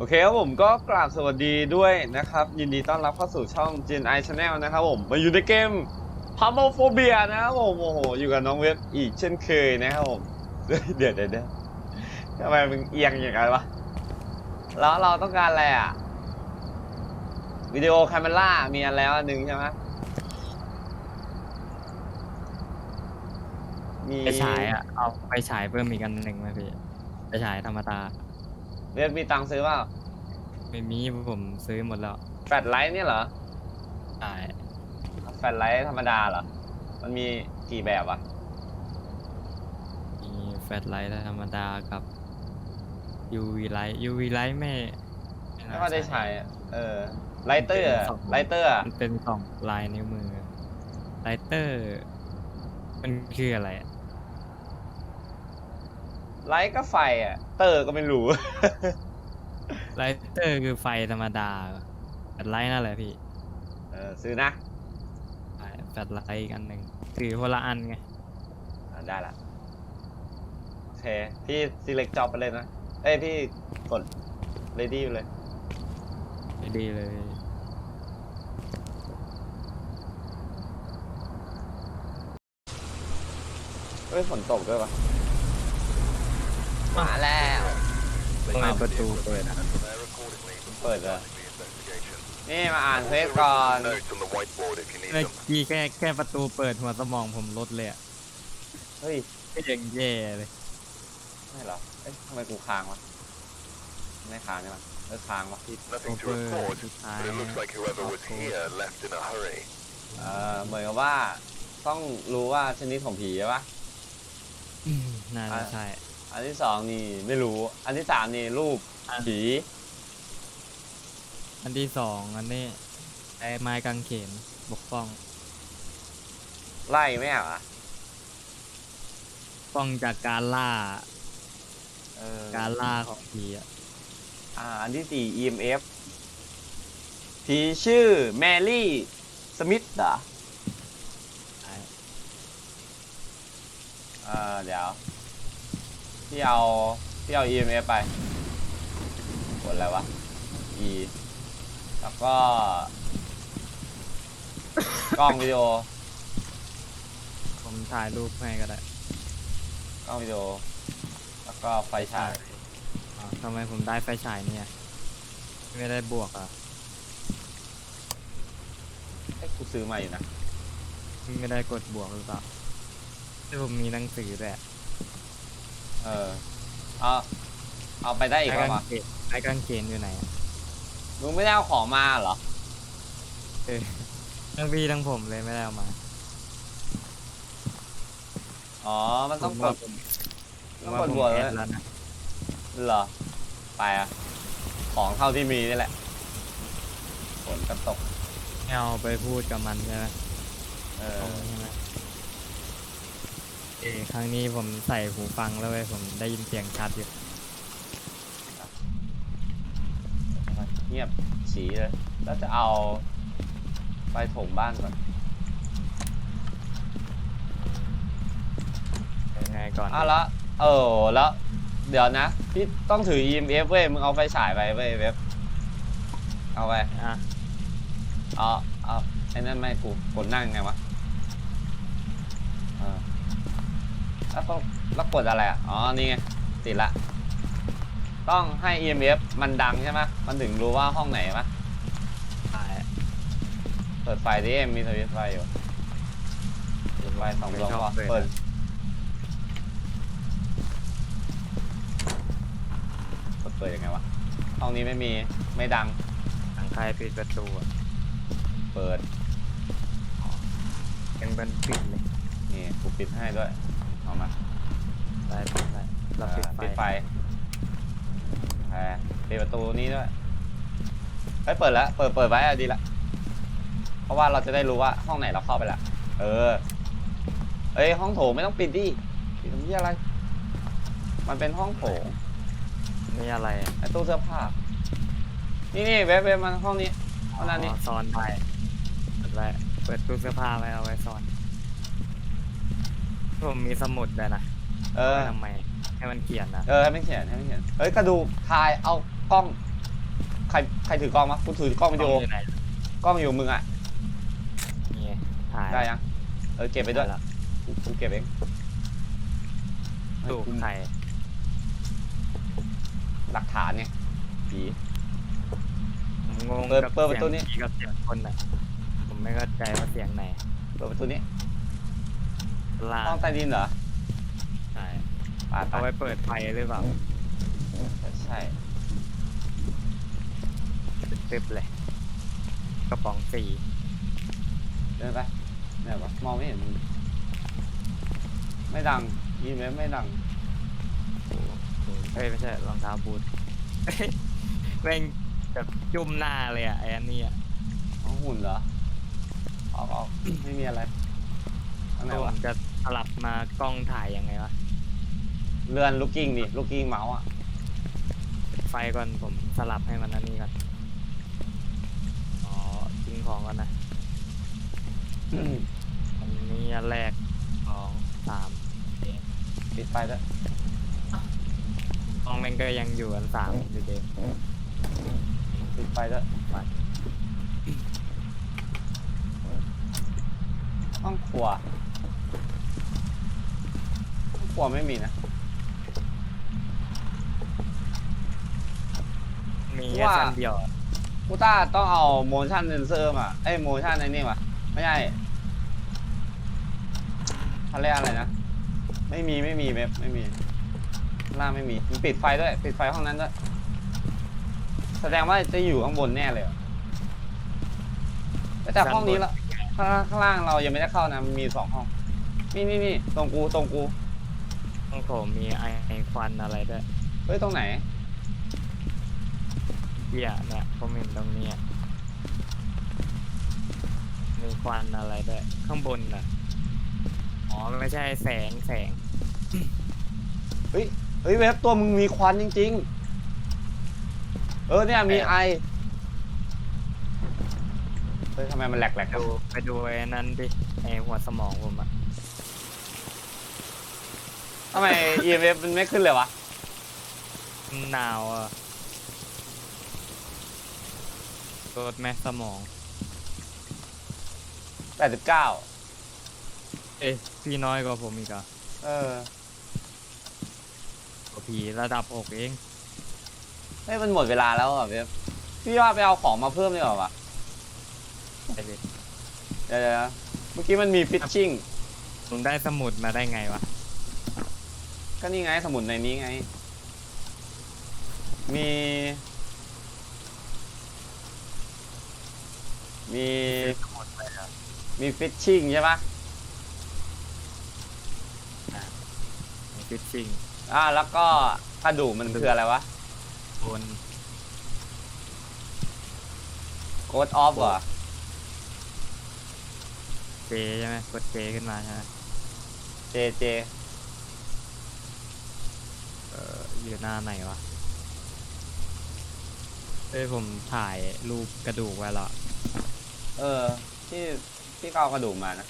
โอเคครับผมก็กราบสวัสดีด้วยนะครับ ยินดีต้อนรับเข้าสู่ช่อง Gen I Channel นะครับผมมาอยู่ในเกม p a m o p h o b i a นะครับผมโอ้โหอยู่กับน้องเว็บอีกเช่นเคยนะครับผม เดี๋ยวเดี๋ยวเดี๋ยวทำไมมึงเอียงอย่างไรวะแล้วเราต้องการอะไรอะวิดีโอคาเมล่ามีอันแล้วอันหนึ่งใช่ไหมมีไปฉายอะเอาไปฉายเพิ่มอีกอันหนึ่งไหมพี่ไปฉายธรรมดา เว็บมีตังค์ซื้อเปล่าไม่มีผมซื้อหมดแล้วแฟลชไลท์เนี่ยเหรอฉายแฟลชไลท์ธรรมดาเหรอ มันมีกี่แบบอะมีแฟลชไลท์ธรรมดากับ UV ไลท์ UV ไลท์ไม่ไม่ค่อยได้ใช้อะเออ ไลเตอร์อะไลเตอร์อะมันเป็นสองลายนิ้วมือไลเตอร์มันคืออะไรอะ ไลท์ก็ไฟอะเตอร์ก็ไม่รู้ ไลเตอร์คือไฟธรรมดาแฟลชไลท์นั่นแหละพี่เออซื้อนะใช่แฟลชไลท์อีกอันหนึ่งถือคนละอันไงอะได้ละโอเคพี่ select job ไปเลยนะ เอ้ยพี่กด ready ไปเลยไม่ดีเลยเฮ้ยฝนตกด้วยปะ มาแล้วทำไมประตูเปิดอะเปิดเลยนี่มาอ่านเฟซก่อน Notes on the whiteboard if you need เมื่อ them. กี้แค่แค่ประตูเปิดหัวสมองผมลดเลยอะเฮ้ยก็ยังแย่เลยไม่เหรอเอ้ยทำไมกูค้างวะไม่ค้างใช่ไหมเออค้างวะ Nothing to Over report, to but it looks like whoever was Upload. here left in a hurry. เออเหมือนกับว่าต้องรู้ว่าชนิดของผีใช่ปะอืมน่าจะอะใช่ อันที่สองนี่ไม่รู้ อันที่สามนี่รูปอะผีอันที่สองอันนี้ไอ้ไม้กางเขนบกป้องไล่ไม่เอาอะป้องจากการล่า เออการล่าของผีอะอ่า อันที่สี่ EMF ผีชื่อแมรี่สมิธเหรอใช่เออเดี๋ยว พี่เอาพี่เอา EMF ไปกดอะไรวะ E แล้วก็ กล้องวิดีโอ ผมถ่ายรูปให้ก็ได้กล้องวิดีโอ แล้วก็ไฟฉายอ่าทำไมผมได้ไฟฉายเนี่ย ไม่ได้บวกอะเอ้ยกูซื้อมาอยู่นะ ไม่ได้กดบวกหรือเปล่าที่ผมมีหนังสือด้วย เออ เอาเอาไปได้อีกไม้แล้วกางวะเขนไม้กางเขนอยู่ไหนอะมึงไม่ได้เอาของมาเหรอเออทั้งพี่ทั้งผมเลยไม่ได้เอามาอ๋อ มันต้องผมกว่าดผมผต้มองว่ากดผมบวกแอแล้วดแล้วนะเหรอ ไปอะของเท่าที่มีนี่แหละ ฝนก็ตก ไม่เอาไปพูดกับมันใช่ไหมเออตรงใช่ไหม เออครั้งนี้ผมใส่หูฟังแล้วเว้ยผมได้ยินเสียงชัดอยู่เงียบฉีเลยแล้วจะเอาไปถมบ้านก่อนยังไงก่อนอ้าวแล้วเออแล้ว เดี๋ยวนะ พี่ต้องถือ EMF เว้ย มึงเอาไฟฉายไปเว้ยเว็บ เอาไปอะเอาเอาไอ้นั่นไม่กูกดนั่งไงวะเออ แล้วต้องแล้วกดอะไรอะ อ๋อ นี่ไง ติดละ ต้องให้ EMF มันดังใช่ไหมมันถึงรู้ว่าห้องไหนปะถ่ายเปิดไฟดิมีสวิตช์ไฟอยู่เปิดไฟสองดวงพอเปิดเปิดเปิดยังไงวะ ห้องนี้ไม่มี ไม่ดังหลังใครปิดประตูอะเปิด ยังเป็นปิดเลย นี่กูปิดให้ด้วย เอามาได้ปิดได้เราปิดอ่าไฟ ปิดไฟแพรปิดประตูนี้ด้วยเฮ้ยเปิดแล้ว เปิดเปิดไว้อะดีละ เพราะว่าเราจะได้รู้ว่าห้องไหนเราเข้าไปละ เออ เอ้ยห้องโถงไม่ต้องปิดดิปิดตรงนี้อะไร มันเป็นห้องโถงนี่อะไรอะไอ้ตู้เสื้อผ้า นี่นี่เว็บเว็บมันห้องนี้ห้องนั้นนี่ อ๋อซ่อนได้เปิดไว้เปิดตู้เสื้อผ้าไว้เอาไว้ซ่อน ผมมีสมุดด้วยนะเออไว้ทำไมให้มันเขียนนะ เออให้ไม่เขียนให้ไม่เขียนเอ้ยกระดูกถ่ายเอากล้อง ใครใครถือกล้องวะกูถือกล้องวิดีโอกล้องอยู่ไหนกล้องอยู่มึงอะ นี่ไงถ่ายได้ยัง เออเก็บไปด้วยละกูกูเก็บเองตู้กูไข่หลักฐานไงผี ผมงงเปิดกับเปิดประตูเสียงนี้ผีกับเสียงคนอะผมไม่เข้าใจว่าเสียงไหน เปิดประตูนี้ ล่าห้องใต้ดินเหรอใช่ไปไปเอาไว้เปิดไฟหรือเปล่าใช่ตึ๊บเลย กระป๋องสีเดินไปไหนวะมองไม่เห็นมึงไม่ดังอีเมลไม่ดังเอ้ยไม่ใช่รองเท้าบูทแม่งแบบจุ่มหน้าเลยอะไอ้อันนี้อะอ๋อหุ่นเหรอออกออกไม่มีอะไรข้างไหนผวะมจะ สลับมากล้องถ่ายยังไงวะ เลื่อนลูกกิ้งดิลูกกิ้งเมาส์อะไฟก่อนผมสลับให้มันอันนี้ก่อน อ๋อทิ้งของก่อนนะอันนี้อันแรกสองสามปิดไฟด้วยกล้องแม่งก็ยังอยู่อันสามอยู่เดิมปิดไฟด้วยห้องครัว ห้องครัวไม่มีนะ มีแค่ว่า ชั้นเดียวอะกูต้าต้องเอา motion sensor มาเอ้ย motion ไอ้นี่มาไม่ใช่เขาเรียกอะไรนะ ไม่มีไม่มีเว็บไม่มีข้างล่างไม่มีมึงปิดไฟด้วย ปิดไฟห้องนั้นด้วย แสดงว่าจะอยู่ข้างบนแน่เลยอะแต่ห้องนี้ละข้างล่างข้างล่างเรายังไม่ได้เข้านะมันมีสองห้อง นี่นี่นี่ตรงกูตรงกู ห้องโถมมีไอไอควันอะไรด้วยเฮ้ยตรงไหน เหี้ยเนี่ยผมเห็นตรงเนี้ยมีควันอะไรด้วยข้างบนน่ะอ๋อไม่ใช่แสงแสงเฮ้ยเฮ้ยเว็บตัวมึงมีควันจริง ๆ เออเนี่ยมีไอเฮ้ยทำไมมันแหลกๆกัดูนไปดูไอ้นั้นดิไอหัวสมองผมอะ ทำไม EMF มันไม่ขึ้นเลยวะมันหนาวอะโดดแม่สมอง 89 เอ๊ะพี่น้อยกว่าผมอีกเหรอะเออผีระดับหกเอง เฮ้ย มันหมดเวลาแล้วอะเว็บพี่ว่าไปเอาของมาเพิ่มดีกว่าวะไปเลย เดี๋ยวๆเมื่อกี้มันมีฟิชชิ่งผมได้สมุดมาได้ไงวะ ก็นี่ไงสมุนในนี้ไง มี มีสมุดไปครับมีฟิชชิ่งใช่ปะฟิชชิ่งอ่าแล้วก็กระดูกมันคืออะไรวะบนโกดออฟเหรอเจใช่ไหมกดเจขึ้นมาใช่ไหมเจเจ เอออยู่หน้าไหนวะเอ้ยผมถ่ายรูปกระดูกไว้และเออ ที่ที่เขาเอากระดูกมานะ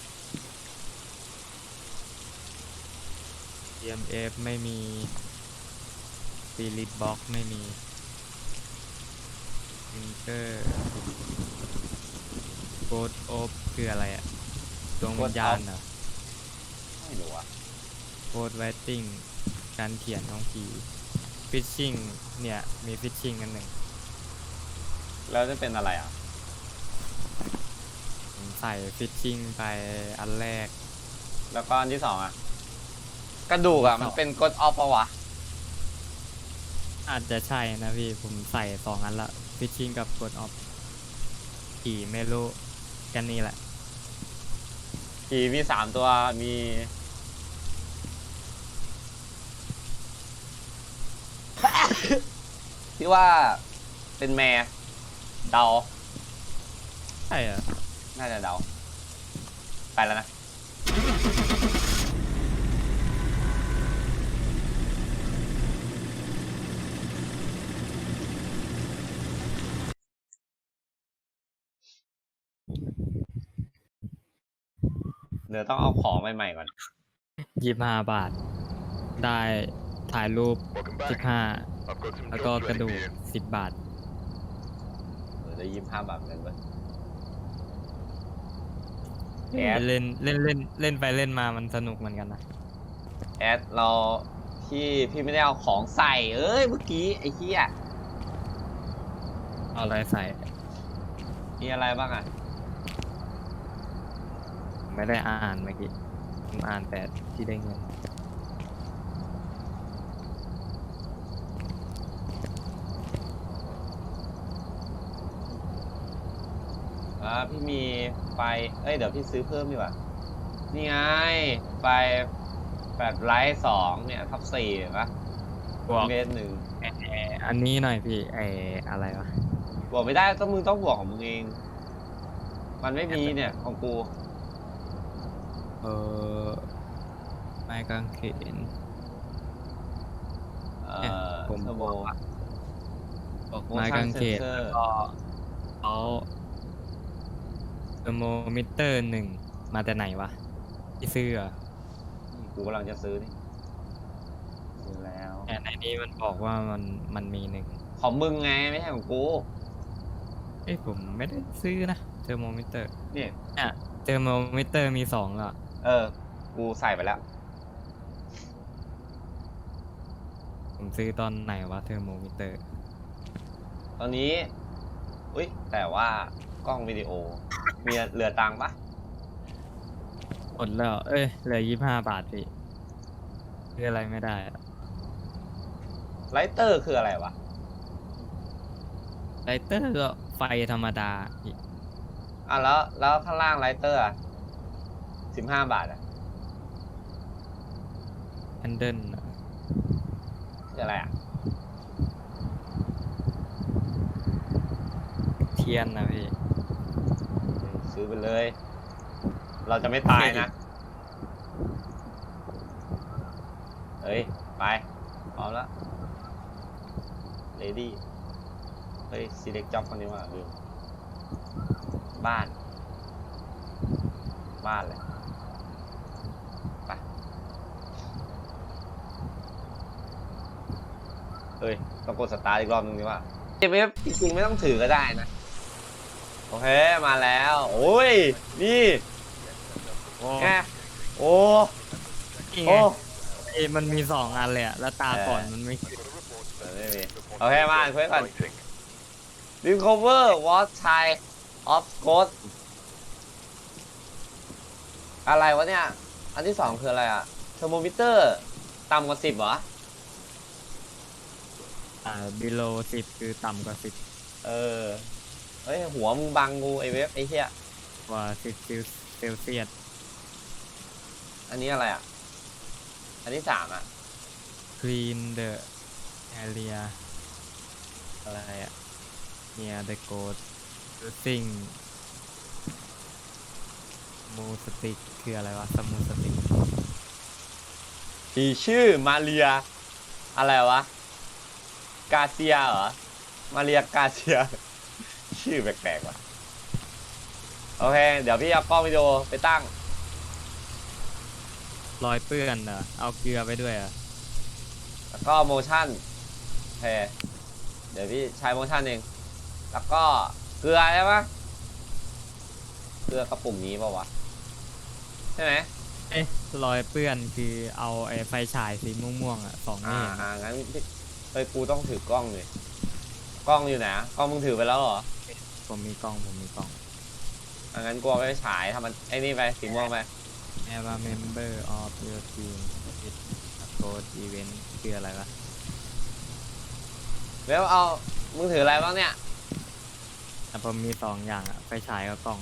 EMF ไม่มี Spirit Box ไม่มี Finger Code of คืออะไรอะดวงวิญญาณเหรอไม่รู้อะ Code Writing การเขียนของผี Fishing เนี่ย มี Fishing กันหนึ่งแล้วจะเป็นอะไรอะ ผมใส่ Fishing ไปอันแรก แล้วก็อันที่สองอะ กระดูกอะ มันเป็นกดออฟปะวะ อาจจะใช่นะพี่ ผมใส่สองอันละ Fishing กับ Code of ผีไม่รู้กันนี่แหละผีมีสามตัวมี ที่ว่าเป็นแม่เดาใช่เหรอน่าจะเดา ไปแล้วนะ เดี๋ยวต้องเอาของใหม่ๆก่อน ยี่ห้าบาท ได้ ถ่ายรูป Welcome สิบ back. ห้า I've got some แล้วก็ jobs กระ ready ดู for ก you. สิบบาทจะยี่ห้าบาทเหมือนกันเว้ยแอดเล่นเล่นเล่นเล่นไปเล่นมามันสนุกเหมือนกันนะแอดเราพี่พี่ไม่ได้เอาของใส่เอ้ยเมื่อกี้ไอ้เหี้ยเอาอะไรใส่ มีอะไรบ้างอะ ไม่ได้อ่านเมื่อกี้ผมอ่านแต่ที่ได้เงิน พี่มีไฟเอ้ยเดี๋ยวพี่ซื้อเพิ่มดีกว่า นี่ไงไฟแปดไลท์สองเนี่ยทับสี่เห็นปะบวกเมตรหนึ่งเอ่ออันนี้หน่อยพี่ไออะไรวะบอกไม่ได้ต้องมึงต้องบวกของมึงเอง มันไม่มีเนี่ยของกู เออไม้กางเขน เอ่เนี่ยอผม เทอร์โบบอกว่าบอกไม้กางเขน sensor แล้วก็เอา เทอร์โมมิเตอร์หนึ่งมาแต่ไหนวะที่ซื้อเหรอกูกำลังจะซื้อนี่ซื้อแล้ว แต่ในนี้มันบอกว่ามันมันมีหนึ่งของมึงไงไม่ใช่ของกูเอ้ยผมไม่ได้ซื้อนะเทอร์โมมิเตอร์นี่เนี่ยเทอร์โมมิเตอร์มีสองแล้วอะเออ กูใส่ไปแล้ว ผมซื้อตอนไหนวะเทอร์โมมิเตอร์ ตอนนี้ อุ้ยแต่ว่ากล้องวิดีโอ มีเหลือตังค์ปะหมดแล้ว เอ้ย เหลือยี่ห้าบาทพี่ซื้ออะไรไม่ได้อะไลเตอร์คืออะไรวะ ไลเตอร์ก็ไฟธรรมดาพี่อะแล้วแล้วข้างล่างไลเตอร์อะสิบห้าบาทอะแฮนเดิลคืออะไรอะ เทียนนะพี่ ซื้อไปเลย เราจะไม่ตายนะ เฮ้ย ไปพร้อมแล้วเลดี้เฮ้ยซีเล็กจ็อบคนนี้ว่าลืมบ้าน บ้านเลยไปเฮ้ยต้องกดสตาร์ทอีกรอบนึงดีว่าเอฟจริงๆไม่ต้องถือก็ได้นะ โอเค มาแล้ว โอ้ย นี่โอ้แงโอ้นี่ไงโอ้เอ้ยมันมีสองอันเลยอะแล้วตาเออก่อนมันไม่เออไม่มีโอเค มาคุยก่อน Recover what type of ghost อะไรวะเนี่ย อันที่สองคืออะไรอะเทอร์โมมิเตอร์ต่ำกว่าสิบเหรอ อ่า below สิบคือต่ำกว่าสิบเออ เฮ้ยหัวมึงบังกูไอเว็บไอเหี้ยกว่าสิบเซลเซียสอันนี้อะไรอะอันที่สามอะ clean the area อะไรอะ near the goat using มูสติกคืออะไรวะสมูสติกมีชื่อมาเรีย อะไรวะ กาเซียเหรอ มาเรียกาเซีย ชื่อแปลกๆว่ะ โอเค เดี๋ยวพี่เอากล้องวิดีโอไปตั้ง รอยเปื้อนเหรอเอาเกลือไปด้วยเหรอแล้วก็โมชั่นโอเคเดี๋ยวพี่ใช้โมชั่นเอง แล้วก็เกลือใช่ปะเกลือกระปุ่มนี้เปล่าวะ ใช่ไหมเอ๊ะรอยเปื้อนคือเอาไอ้ไฟฉายสีม่วงๆอะสองอ่านี่อ่างั้นพี่เอ้ยกูต้องถือกล้องเลยกล้องอยู่ไหนอะกล้องมึงถือไปแล้วเหรอ ผมมีกล้องผมมีกล้องอ่างั้นกูเอาไปฉายทำมันไอ้นี่ไปสีม่วงไป Have a member of your team with a code event คืออะไรวะแล้วเอามึงถืออะไรบ้างเนี่ยแต่ผมมีสองอย่างอะไฟฉายกับกล้อง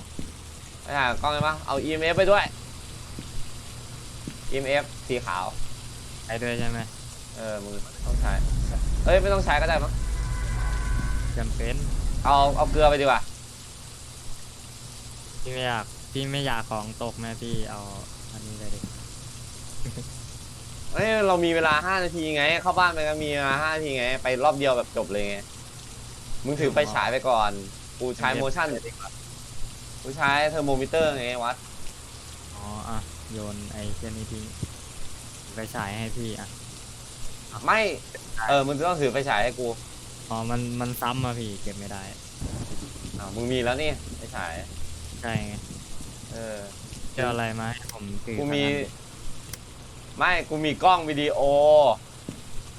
ไปหากล้องเลยปะเอา EMF ไปด้วย EMF สีขาวใช้ด้วยใช่ไหมเออมึงต้องใช้เอ้ย ไม่ต้องใช้ก็ได้มั้งจำเป็น เอาเอาเกลือไปดีกว่าพี่ไม่อยากพี่ไม่อยากของตกแม่พี่เอาอันนี้เลยดิเอ้ยเรามีเวลาห้านาทีไง เข้าบ้านไปก็มีเวลาห้านาทีไง ไปรอบเดียวแบบจบเลยไง มึงถือไปฉายไปก่อน กูใช้โมชั่นกูใช้เทอร์โมมิเตอร์ไงวัด อ๋ออะโยนไอ้เช่นนี้ทิ้งไฟฉายให้พี่อะไม่ เออมึงจะต้องถือไปฉายให้กู อ๋อ มันมันซ้ำมาพี่เก็บไม่ได้ อ้าวมึงมีแล้วนี่ไอ้ฉายใช่ไงเออจะเอาอะไรมาให้ผมถือกูมีขนาดนี้ไม่กูมีกล้องวิดีโอ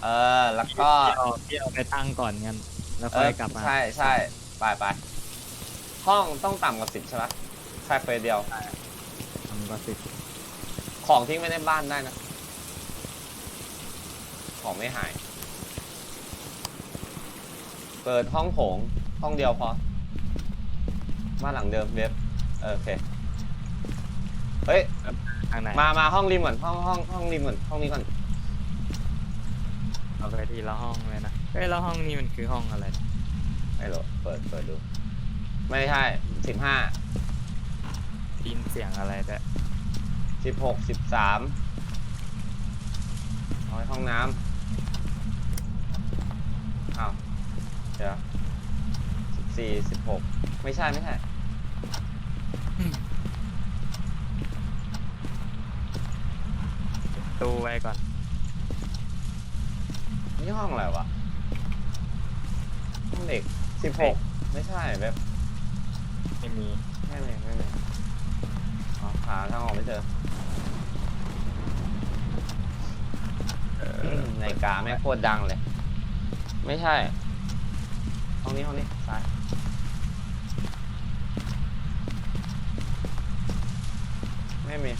เออ แล้วก็ พี่เอาพี่เอาไปตั้งก่อนกันแล้วเอค่ออยกลับมาใช่ใช่ไปไปห้องต้องต่ำกว่าสิบใช่ปะแค่เฟสเดียว ทำก็สิของทิ้งไว้ในบ้านได้นะ ของไม่หาย เปิดห้องโถงห้องเดียวพอบ้านหลังเดิมเว็บเออโอเคเฮ้ยทางไหนมามาห้องริมก่อนห้องห้องห้องริมก่อนห้องนี้ก่อนเอาไปทีละห้องเลยนะเฮ้ยแล้วห้องนี้มันคือห้องอะไรไม่รู้เปิดเปิดดู ไม่ใช่สิบห้าได้ยินเสียงอะไรแต่สิบหกสิบสามเอาไว้ห้องน้ำอ้าว เดี๋ยวสิบสี่สิบหกไม่ใช่ไม่ใช่ตู้ไว้ก่อน นี่ห้องอะไรวะห้องเด็กสิบหกไม่ใช่แบบไม่มีไม่เลยไม่เลยอ๋อหาทางออกไม่เจอในาฬิกาแม่งโคตรดังเลย ไม่ใช่ ห้องนี้ห้องนี้ซ้ายไม่มี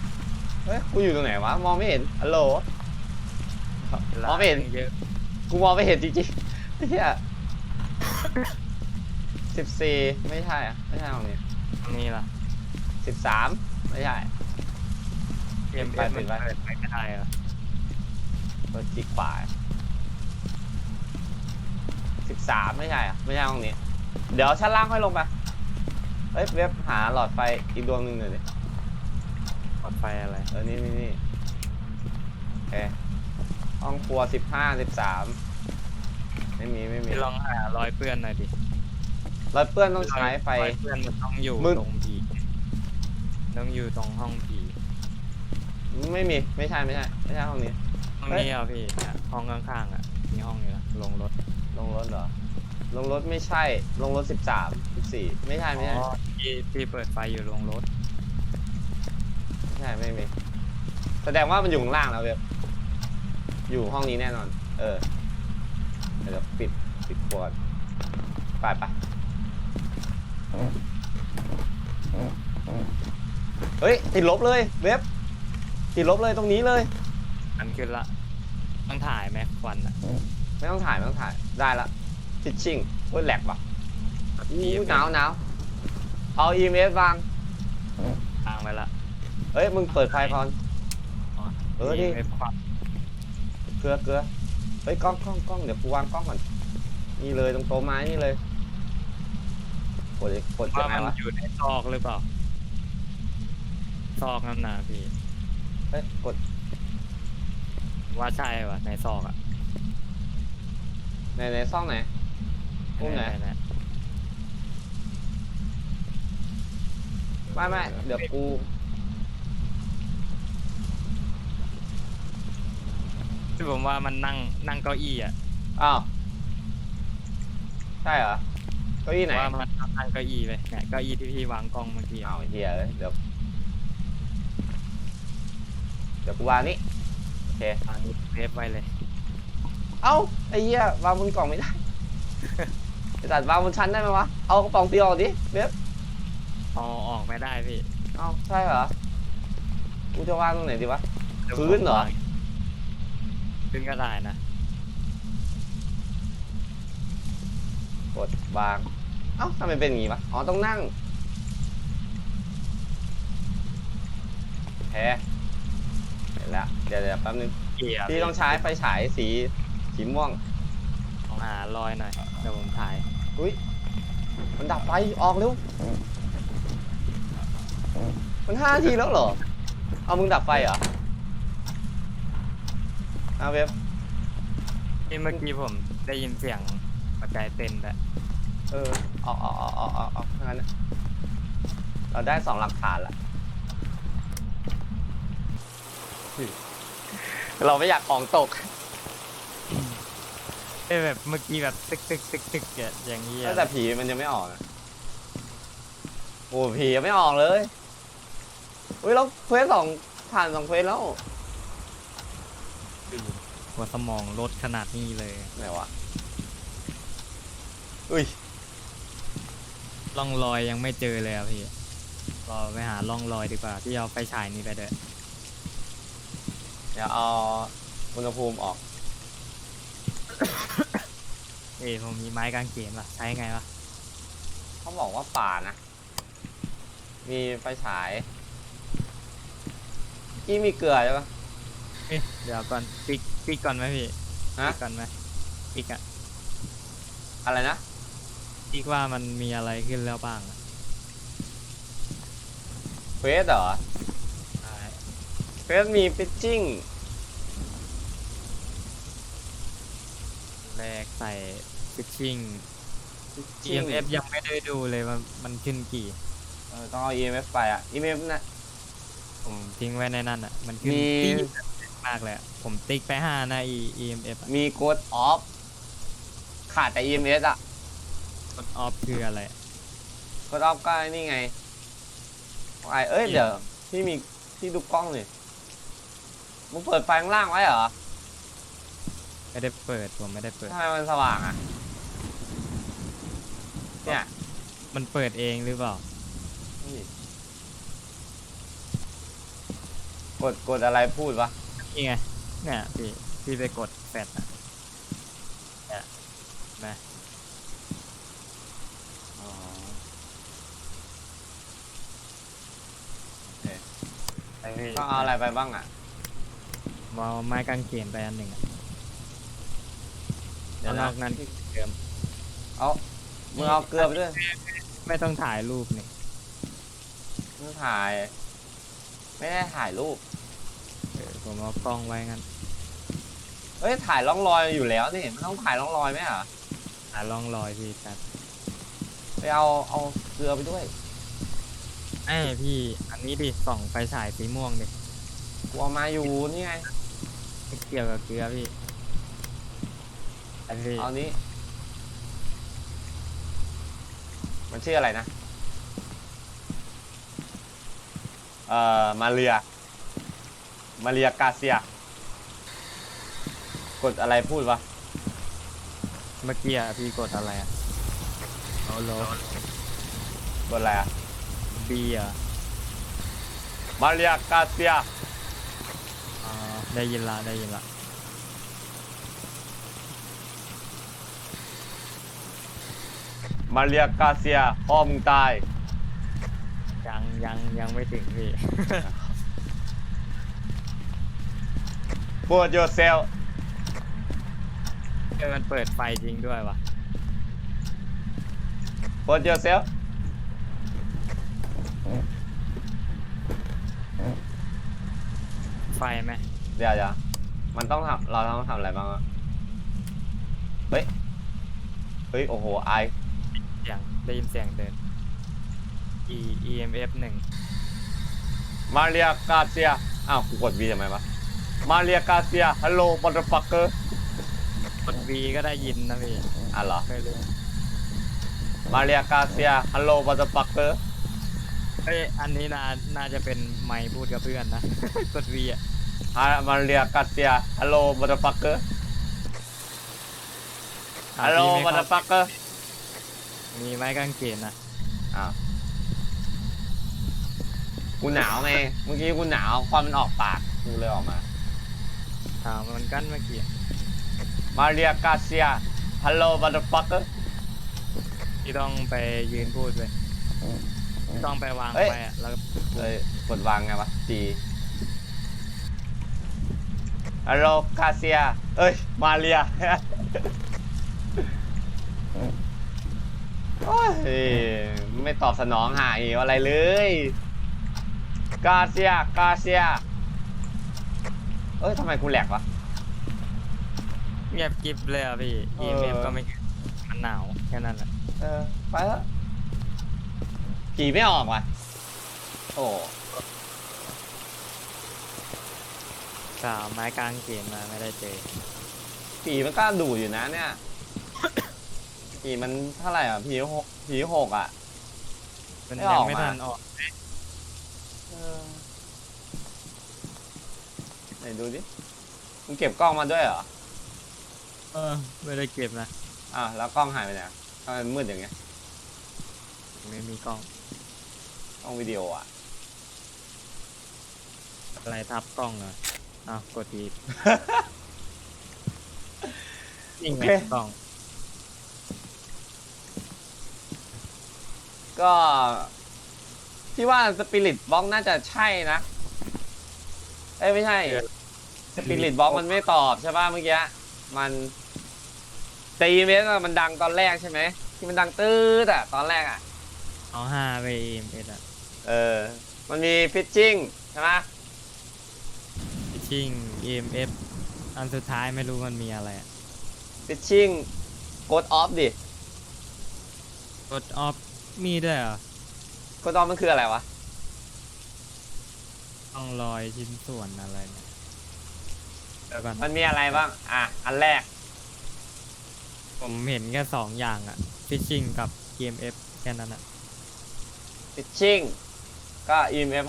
เฮ้ยกูอยู่ตรงไหนวะมองไม่เห็นฮัลโหลมองไม่เห็นเยอะกูมองไม่เห็นจริงๆไอ้เหี้ยสิบสี่ไม่ใช่อะไม่ใช่ห้องนี้นี่ล่ะสิบสามไม่ใช่เกมไปเปิดปิมันดไว้เปิดไม่ได้เหรอเปิดจิกขวา สิบสามไม่ใช่อะไม่ใช่ห้องนี้ เดี๋ยวชั้นล่างค่อยลงไปเฮ้ยเว็บหาหลอดไฟอีกดวงหนึ่งหน่อยดิปลอดไฟอะไร เออนี่นี่นี่โอเคห้องครัวสิบห้าสิบสามไม่มีไม่มีพี่ลองหารอยเปื้อนหน่อยดิรอยเปื้อนต้องใช้ไฟ รอยเปื้อนมันต้องอยู่มึง ตรงผีต้องอยู่ตรงห้องผีไม่มีไม่ใช่ไม่ใช่ไม่ใช่ห้องนี้ ห้องเฮ้ยนี้อะพี่เนี่ยห้องข้างๆอะมีห้องอยู่นะลงรถ ลงรถเหรอ ลงรถไม่ใช่ ลงรถสิบสามสิบสี่ไม่ใช่ไม่ใช่อ๋อที่ที่เปิดไฟอยู่ลงรถ ไม่ใช่ไม่มี แสดงว่ามันอยู่ข้างล่างแล้วเว็บอยู่ห้องนี้แน่นอน เออ เดี๋ยวปิดปิดครัวก่อนไปไปเฮ้ย ติดลบเลยเว็บ ติดลบเลยตรงนี้เลย อันขึ้นละ ต้องถ่ายไหมควันอะ ไม่ต้องถ่าย ไม่ต้องถ่าย ได้ละฟิชชิ่งโอ้ยแหลกว่ะอู้หนาวหนาวเอา EMS วางตางไปละเฮ้ยมึงเปิดไฟพอนอ๋อเออดิไม่ควันเกลือเกลือเฮ้ยกล้องกล้องกล้องเดี๋ยวกูวางกล้องก่อนนี่เลยตรงโต๊ะไม้นี่เลยกดกดยัว่างไงมันวะอยู่ในซอกหรือเปล่าซอกนั่นนะพี่เฮ้ยกดว่าใช่ว่ะในซอกอะ ในในซ่องไหนมุมไหนๆๆไม่ไม่เดี๋ยวกูที่ผมว่ามันนั่งนั่งเก้าอี้อะอ้าวใช่เหรอเก้าอี้ไหนว่ามันนั่งเก้าอี้ไปเนี่ยเก้าอี้ที่พี่วางกล้องเมื่อกี้อ้าวเฮียเอ้ยเดี๋ยวเดี๋ยวกูวางนี่โอเควางเทปไว้เลย เอ้าไอ้เหี้ยวางบนกล่องไม่ได้ไอ้สัตว์วางบนชั้นได้ไหมวะ เอากระป๋องตีออกดิเว็บเอาออกไม่ได้พี่เอ้าใช่เหรอ กูจะวางตรงไหนดีวะ พื้นเหรอ พื้นก็ได้นะ กดวาง เอ้าทำไมเป็นอย่างงี้วะ อ๋อต้องนั่งแพ้เห็นแล้วเดี๋ยวเดี๋ยวแป๊บนึง เกียร์พี่ต้องใช้ไฟฉายสี สีม่วงต้องหารอยหน่อย เดี๋ยวผมถ่าย อุ้ย มันดับไฟออกเร็ว มันห้านาทีแล้วเหรอ เอามึงดับไฟเหรอเอาเว็บนี่เมื่อกี้ผมได้ยินเสียงหัวใจเต้นแต่เออเอาเอาเอาเอาเอาเอางั้นนะเราได้สองหลักฐานละเราไม่อยากของตก เอ้ยแบบเมื่อกี้แบบตึกตึกตึกตึกอะอย่างนี้อะแต่ผีมันยังไม่ออกนะโอ้ผียังไม่ออกเลยอุ้ยเราเควสสองผ่านสองเควสแล้วหัวสมองลดขนาดนี้เลยไหนวะอุ้ยร่องรอยยังไม่เจอเลยอะพี่รอไปหาร่องรอยดีกว่าที่เอาไฟฉายนี้ไปด้วยเดี๋ยวเอาอุณหภูมิออก เอ้ยผมมีไม้กางเขนว่ะใช้ไงวะเขาบอกว่าป่านะ มีไฟฉายกี้มีเกลือใช่ปะ เอ๊ะเดี๋ยวก่อนปิกปิกก่อนไหมพี่ฮะ ปิกก่อนไหมปิกอะอะไรนะ ปิกว่ามันมีอะไรขึ้นแล้วบ้างอะเควสเหรอ ใช่เควสมีฟิชชิ่ง แรกใส่ฟิชชิ่ง EMF ยังไม่ได้ดูเลยมันมันขึ้นกี่ เออต้องเอา EMF ไปอะ EMF นะ ผมทิ้งไว้ในนั้นอะ มันขึ้นมี ปี๊ดมากเลยอะผมติ๊กไปห้านะ E- EMF อะมีกดออฟขาดแต่ EMS อะกดออฟคืออะไรอะกดออฟก็ไอ้นี่ไงไอเอ้ยเดี๋ยวพี่มีพี่ดูกล้องเลยมึงเปิดไฟข้างล่างไว้เหรอ ไม่ได้เปิดผมไม่ได้เปิด ทำไมมันสว่างอะ เนี่ยมันเปิดเองหรือเปล่า นี่กดกดอะไรพูดวะ นี่ไง เนี่ยพี่พี่ไปกดแฟดอะเนี่ยนะอ๋อไอ้พี่ต้องเอาอะไรไปบ้างอะ เอาไม้กางเขนไปอันหนึ่งอะ เดี๋ยวนนะอกนั้นเดิมเอามึงเอาเกลือไปด้วยไม่ต้องถ่ายรูปนี่มึงถ่าย ไม่ได้ถ่ายรูป เออผมเอากล้องไว้งั้นเฮ้ยถ่ายร่องรอยอยู่แล้วนี่มันต้องถ่ายร่องรอยไหมอะหาร่องรอยพี่กันไปเอาเอาเกลือไปด้วยไอ้ยพี่อันนี้ดิส่องไฟฉายสีม่วงดิกลัวมาอยู่นี่ไงไม่เกี่ยวกับเกลือพี่ ไอ้พี่เอานี้ มันชื่ออะไรนะ เอ่อ มาเรีย มาเรียกาเซีย กดอะไรพูดวะ เมื่อกี้อะพี่กดอะไรอะเอาโลกดอะไรอะบีอะมาเรียกาเซียอ๋อได้ยินละได้ยินละ มาเรียกาเซียพ่อมึงตาย ยังยังยังไม่ถึงพี่ Put yourself เออมันเปิดไฟจริงด้วยวะ Put yourself ไฟไหมเดี๋ยวเดี๋ยวมันต้องทำเราต้องทำอะไรบ้างอะเฮ้ย เฮ้ย โอ้โหไอเสียง ได้ยินเสียงเดิน E EMF หนึ่งมาเรียกาเซีย อ้าวกูกด V ทำไมวะ มาเรียกาเซีย ฮัลโหลบัตเตอร์ฟักเกอร์กด V ก็ได้ยินนะพี่อะเหรอ ไม่รู้มาเรียกาเซีย ฮัลโหลบัตเตอร์ฟักเกอร์เอ้ยอันนี้น่าน่าจะเป็นไมค์พูดกับเพื่อนนะ กด V อะมาเรียกาเซีย ฮัลโหลบัตเตอร์ฟักเกอร์อะฮัลโหลพี่บัตไม่เตอร์ฟักเกอร์ มีไม้กางเขนนะอ้าวกูหนาวไงเมื่อกี้กูหนาวควันมันออกปากกูเลยออกมา ถามมันกันเมื่อกี้มาเรียกาเซียฮัลโหลบัตเตอร์ฟักเกอร์ ที่ต้องไปยืนพูดเลยต้องไปวางเอ้ยไว้อะแล้วก็เอ้ยกดวางไงวะจีฮัลโหลคาเซีย เอ้ย มาเรีย โอ้ยไม่ตอบสนองหาอีกอะไรเลยกาเซียกาเซียเอ้ยทำไมกูแหลกวะ เงียบกริบเลยอะพี่เออ EMF ก็ไม่มันหนาวแค่นั้นแหละเออไปแล้วขี่ไม่ออกว่ะ โอ้สาวไม้กางเขนมาไม่ได้เจอผีมันกล้าดูอยู่นะเนี่ย ผีมันเท่าไหร่อะผีหกผีหกอะ มันไม่ยัองอกไม่มา ทันออกเออไหนดูดิมึงเก็บกล้องมาด้วยเหรอ เออไม่ได้เก็บนะอ่าวแล้วกล้องหายไปไหนอะทำไมมันมืดอย่างเงี้ย ไม่มีกล้องกล้องวิดีโออะ อะไรทับกล้องเหรออ้าวกดอีกนี่ไงโอเค กล้อง ก็พี่ว่าสปิริตบ็อกน่าจะใช่นะ เอ้ยไม่ใช่สปิริตบ็อกมันไม่ตอบใช่ป่ะเมื่อกี้ มันตีเมสมันดังตอนแรกใช่ไหมที่มันดังตืดอะตอนแรกอะเอาห้าไปเอ็มเอสอะเออ มันมีฟิชชิ่งใช่ไหมชิงเอ็มเอฟอันสุดท้ายไม่รู้มันมีอะไรอะฟิชชิ่งโกดออฟดิกดออฟ มีด้วยเหรอโกดออฟมันคืออะไรวะ ต้องรอยชิ้นส่วนอะไรเนี่ยเดี๋ยวก่อนมันมีอะไรบ้าง อะ อันแรก ผมเห็นแค่สองอย่างอะฟิชชิงกับ EMF แค่นั้นอะฟิชชิ่งก็ EMF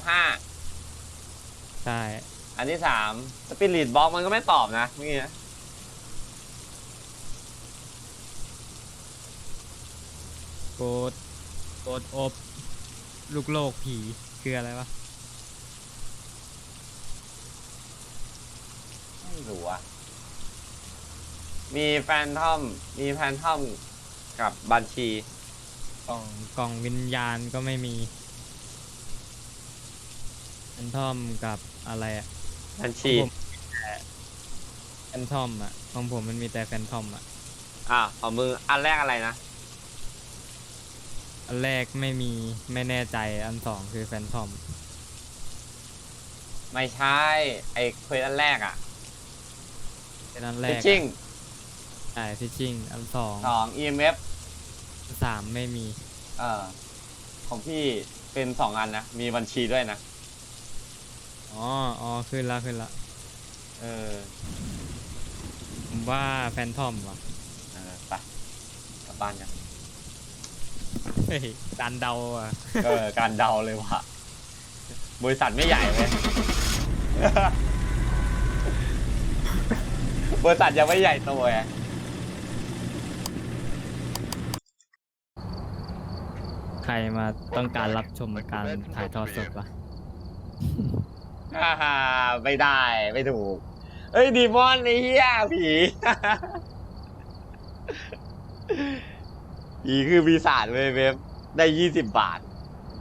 ใช่5อันที่สามสปิริตบ็อกมันก็ไม่ตอบนะเมื่อกี้นะโกดโกดอบ ลูกโลกผีคืออะไรวะ ไม่รู้อะมีแฟนทอม มีแฟนทอมกับบัญชี กล่องกล่องวิญญาณก็ไม่มีแฟนทอมกับอะไรอะบัญชี ของผมแฟนทอมอะของผมมันมีแต่แฟนทอมอะ อะของมืออันแรกอะไรนะ อันแรกไม่มีไม่แน่ใจอันสองคือแฟนทอม ไม่ใช่ ไอ้เควสอันแรกอะเป็นอันแรฟิชกชิ่งใช่ฟิชชิงอันสองสอง EMF อันสามไม่มี เอ่อของพี่เป็นสองอันนะ มีบัญชีด้วยนะ อ๋ออ๋อขึ้นละขึ้นละเออผมว่าแฟนทอมว่ะ เออไปกลับบ้านกัน เฮ้ยการเดาอะเออการเดาเลยว่ะบริษัทไม่ใหญ่เลย บริษัทยังไม่ใหญ่โตไงใครมาต้องการรับชมการถ่ายทอดสดวะฮ่าฮ่าไม่ได้ไม่ถูก เอ้ยดีมอนไอ้เหี้ยผี ผีคือปีศาจเว้ยเว็บได้ยี่สิบบาท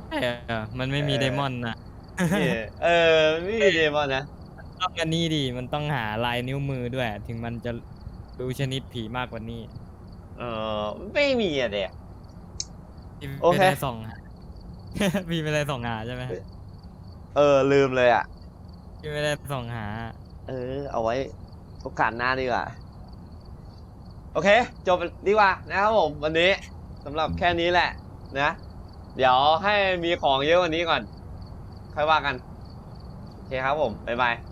เออมันไม่มีเออ ไดมอนด์นะนี่เออไม่มีเดมอนนะต้องอันนี้ดิมันต้องหาลายนิ้วมือด้วย ถึงมันจะรู้ชนิดผีมากกว่านี้เออไม่มีอะเด็ก พี่โอเค ไม่ได้ส่องหา พี่ไม่ได้ส่องหาใช่ไหมเออลืมเลยอะ พี่ไม่ได้ส่องหา เออ เอาไว้โอกาสหน้าดีกว่า โอเค จบดีกว่านะครับผม วันนี้สำหรับแค่นี้แหละนะ เดี๋ยวให้มีของเยอะกวันนี้ก่อน ค่อยว่ากัน โอเคครับผม บ๊ายบาย